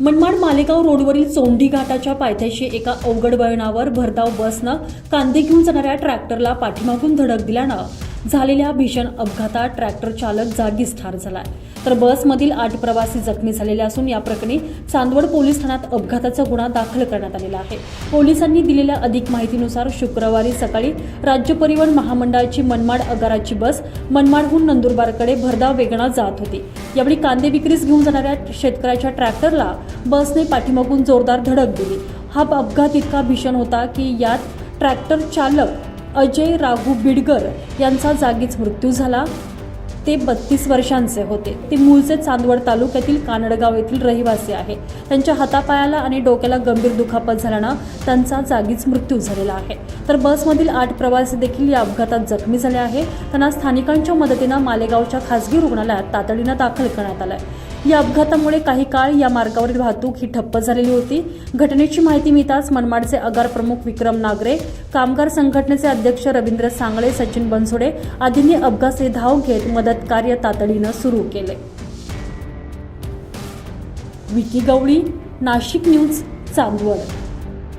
मनमाड मालेगाव रोडवरील चोंडी घाटाच्या पायथ्याशी एका अवघड वळणावर भरधाव बसनं कांदे घेऊन जाणाऱ्या ट्रॅक्टरला पाठीमागून धडक दिल्यानं झालेल्या भीषण अपघातात ट्रॅक्टर चालक जागीच ठार झालाय. तर बसमधील आठ प्रवासी जखमी झालेले असून या प्रकरणी चांदवड पोलीस ठाण्यात अपघाताचा गुन्हा दाखल करण्यात आलेला आहे. पोलिसांनी दिलेल्या अधिक माहितीनुसार शुक्रवारी सकाळी राज्य परिवहन महामंडळाची मनमाड अगाराची बस मनमाडहून नंदुरबारकडे भरधाव वेगणा जात होती. यावेळी कांदे विक्रीस घेऊन जाणाऱ्या शेतकऱ्याच्या ट्रॅक्टरला बसने पाठीमागून जोरदार धडक दिली. हा अपघात इतका भीषण होता की यात ट्रॅक्टर चालक अजय राघू बिडगर यांचा जागीच मृत्यू झाला. ते बत्तीस वर्षांचे होते. ते मूळचे चांदवड तालुक्यातील कानडगाव येथील रहिवासी आहे. त्यांच्या हातापायाला आणि डोक्याला गंभीर दुखापत झाल्यानं त्यांचा जागीच मृत्यू झालेला आहे. तर बसमधील आठ प्रवासी देखील या अपघातात जखमी झाले आहे. त्यांना स्थानिकांच्या मदतीनं मालेगावच्या खासगी रुग्णालयात तातडीनं दाखल करण्यात आलं आहे या अपघातामुळे काही काळ या मार्गावरील वाहतूक ही ठप्प झालेली होती. घटनेची माहिती मिळताच मनमाडचे आगार प्रमुख विक्रम नागरे कामगार संघटनेचे अध्यक्ष रवींद्र सांगळे सचिन बनसोडे आदींनी अपघाताचे धाव घेत मदत कार्य तातडीनं सुरू केले. विकी गवळी नाशिक न्यूज चांदवड.